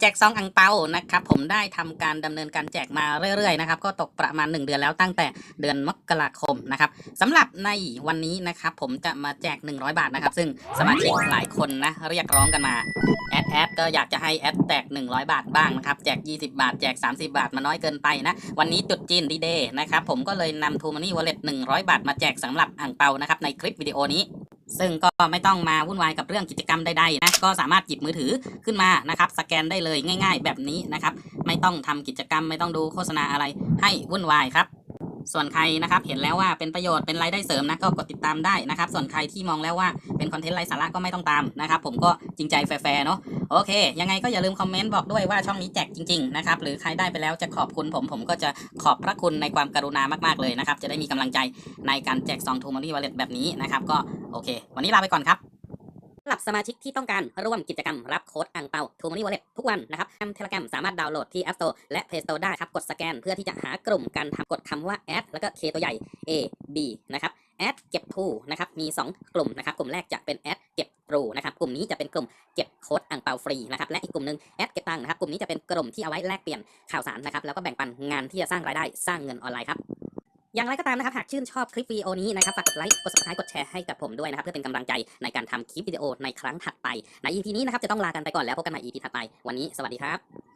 แจกซองอังเปานะครับผมได้ทำการดำเนินการแจกมาเรื่อยๆนะครับก็ตกประมาณ 1 เดือนแล้วตั้งแต่เดือนมกราคมนะครับสำหรับในวันนี้นะครับผมจะมาแจก 100 บาทนะครับ ซึ่งสมาชิกหลายคนนะเรียกร้องกันมาแอดแอดก็อยากจะให้แอดแจก100 บาทบ้างนะครับแจก 20 บาท แจก 30 บาทมันน้อยเกินไปนะวันนี้จุดจีนดีเดย์นะครับผมก็เลยนำทูมานี่วอลเล็ต100 บาทมาแจกสำหรับอ่างเปานะครับในคลิปวิดีโอนี้ ซึ่งก็ไม่ต้องมาวุ่นวายกับเรื่องกิจกรรมใดๆนะก็สามารถหยิบมือถือขึ้นมานะครับ สแกนได้เลยง่าย ๆ แบบนี้นะครับ ไม่ต้องทำกิจกรรมไม่ต้องดูโฆษณาอะไรให้วุ่นวายครับ ส่วนใครนะครับเห็นแล้วว่าเป็นประโยชน์เป็นรายได้เสริมนะก็กดติดตามได้นะครับ ส่วนใครที่มองแล้วว่าเป็นคอนเทนต์ไร้สาระก็ไม่ต้องตามนะครับผมก็จริงใจแฟร์ๆเนาะโอเค ยังไงก็อย่าลืมคอมเมนต์บอกด้วยว่าช่องนี้แจกจริงๆนะครับหรือใครได้ไปแล้วจะขอบคุณผมผมก็จะขอบพระคุณในความกรุณามากๆเลยนะครับจะได้มีกำลังใจในการแจกซองทูมารีวอลเล็ตแบบนี้นะครับก็โอเค วันนี้ลาไปก่อนครับ หรับสมาชิกที่ต้องการร่วมกิจกรรมรับโค้ดอ่างเปาทูมานี่วอลเล็ตทุกวันนะครับทางเทเลกรมสามารถดาวน์โหลดที่ App Store และ Play Store ได้ครับกดสแกนเพื่อที่จะหากลุ่มการทำกดคำว่า add แล้วก็ K ตัวใหญ่ A B นะครับ add เก็บทูนะครับมี 2 กลุ่มนะครับกลุ่มแรกจะเป็น add เก็บทรูนะครับกลุ่มนี้จะเป็นกลุ่มเก็บโค้ดอ่างเปาฟรีนะครับและอีกกลุ่มหนึ่ง add เก็บตังค์นะครับกลุ่มนี้จะเป็นกลุ่มที่เอาไว้แลกเปลี่ยนข่าวสารนะครับแล้วก็แบ่งปันงานที่จะสร้างรายได้สร้างเงินออนไลน์ครับ อย่างไรก็ตามนะครับหากชื่นชอบคลิปวิดีโอนี้นะครับฝากกดไลค์กด subscribe กดแชร์ให้กับผมด้วยนะครับเพื่อเป็นกำลังใจในการทำคลิปวิดีโอในครั้งถัดไปใน EP นี้นะครับจะต้องลากันไปก่อนแล้วพบกันใหม่ EP ถัดไปวันนี้สวัสดีครับ